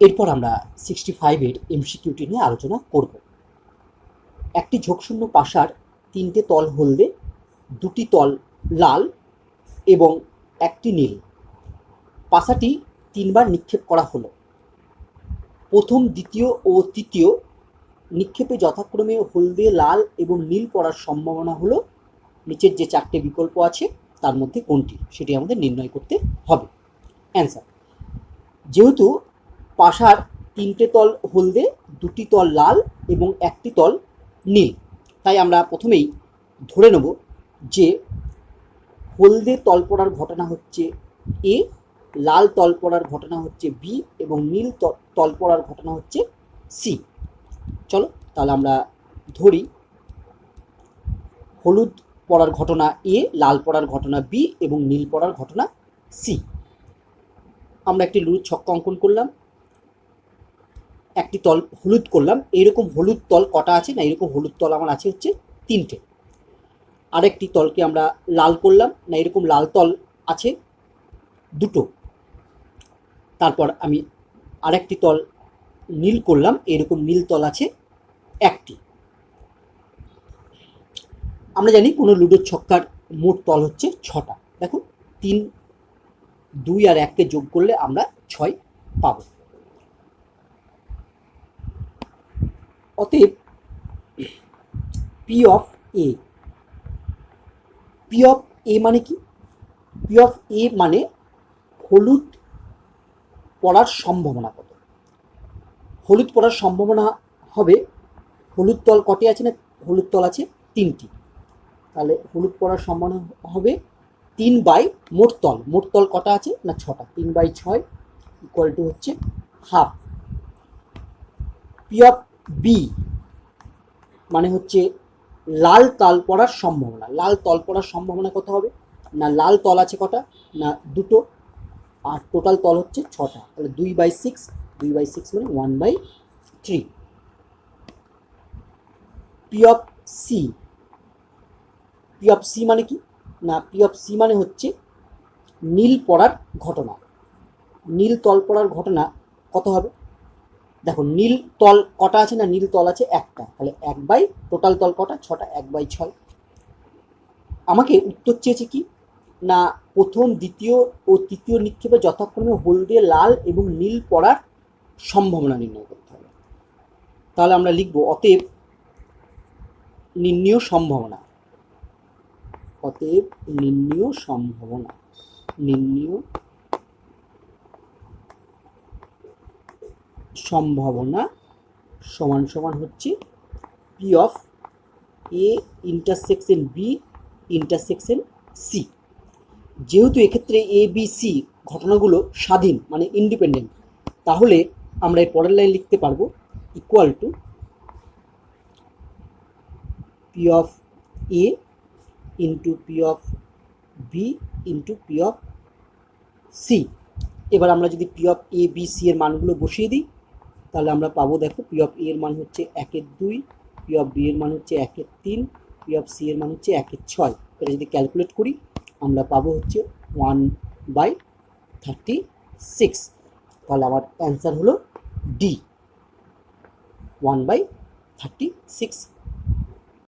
এরপর আমরা সিক্সটি ফাইভের এমসিকিউটি নিয়ে আলোচনা করব। একটি ঝোঁকশূন্য পাশার তিনটে তল হলদে, দুটি তল লাল এবং একটি নীল। পাশাটি তিনবার নিক্ষেপ করা হলো। প্রথম, দ্বিতীয় ও তৃতীয় নিক্ষেপে যথাক্রমে হলদে লাল এবং নীল পড়ার সম্ভাবনা হলো। নিচের যে চারটে বিকল্প আছে, তার মধ্যে কোনটি? সেটি আমাদের নির্ণয় করতে হবে। অ্যান্সার যেহেতু পাশার তিনটে তল হলদে, দুটি তল লাল এবং একটি তল নীল। তাই আমরা প্রথমেই ধরে নেব যে হলদে তল পড়ার ঘটনা হচ্ছে এ, লাল তল পড়ার ঘটনা হচ্ছে বি এবং নীল তল পড়ার ঘটনা হচ্ছে সি। চলো, তাহলে আমরা ধরি। হলুদ পড়ার ঘটনা এ, লাল পড়ার ঘটনা বি এবং নীল পড়ার ঘটনা সি। আমরা একটি লুড়ুর ছক্কা অঙ্কন করলাম। একটি তল হলুদ করলাম এইরকম হলুদ তল কটা আছে না, এরকম হলুদ তল আমার আছে হচ্ছে তিনটে। আরেকটি তলকে আমরা লাল করলাম, না এরকম লাল তল আছে দুটো। তারপর আমি আরেকটি তল নীল করলাম, এরকম নীল তল আছে একটি। আমরা জানি কোনো লুডোর ছক্কার মোট তল হচ্ছে ছটা। দেখো তিন, দুই আর এককে যোগ করলে আমরা ছয় পাবো। অতএব P of A P of A মানে কি? পি অফ এ মানে হলুদ পড়ার সম্ভাবনা কত? হলুদ পড়ার সম্ভাবনা হবে, হলুদ তল কটি আছে না? হলুদ তল আছে তিনটি। তাহলে হলুদ পড়ার সম্ভাবনা হবে তিন বাই মোট তল। মোট তল কটা আছে? না, ছটা। তিন বাই ছয় ইকুয়াল টু হচ্ছে হাফ পি অফ বি মানে হচ্ছে লাল তাল পড়ার সম্ভাবনা। লাল তল পড়ার সম্ভাবনা কত হবে? না লাল তল আছে কটা? না দুটো। আর টোটাল তল হচ্ছে ছটা। তাহলে দুই বাই সিক্স দুই বাই সিক্স মানে one by three P of C P of C মানে কি? না পি অফ সি মানে হচ্ছে নীল পড়ার ঘটনা। নীল তল পড়ার ঘটনা কত হবে? দেখো, নীল তল কটা আছে না? নীল তল আছে একটা। তাহলে এক বাই টোটাল তল কটা? ছটা, এক বাই ছয়। আমাকে উত্তর চেয়েছে কি? না, প্রথম, দ্বিতীয় ও তৃতীয় নিক্ষেপে যথাক্রমে হলদে লাল এবং নীল পড়ার সম্ভাবনা নির্ণয় করতে হবে। তাহলে আমরা লিখব, অতএব নির্ণীয় সম্ভাবনা। অতএব নির্ণীয় সম্ভাবনা। নির্ণীয় সম্ভাবনা সমান সমান হচ্ছে P of A intersection B intersection C যেহেতু এক্ষেত্রে এ বি সি ঘটনাগুলো স্বাধীন মানে ইন্ডিপেন্ডেন্ট তাহলে আমরা এই পরের লাইন লিখতে পারব equal to P of A into P of B into P of C এবার আমরা যদি P of A B C এর মানগুলো বসিয়ে দিই তাহলে আমরা পাবো দেখো পি অফ এ এর মান হচ্ছে একের দুই পি অফ বি এর মান হচ্ছে একের তিন পি অফ সি এর মান হচ্ছে একের ছয়। এটা যদি ক্যালকুলেট করি, আমরা পাবো হচ্ছে ওয়ান বাই থার্টি সিক্স তাহলে আমার অ্যান্সার হলো D one by thirty six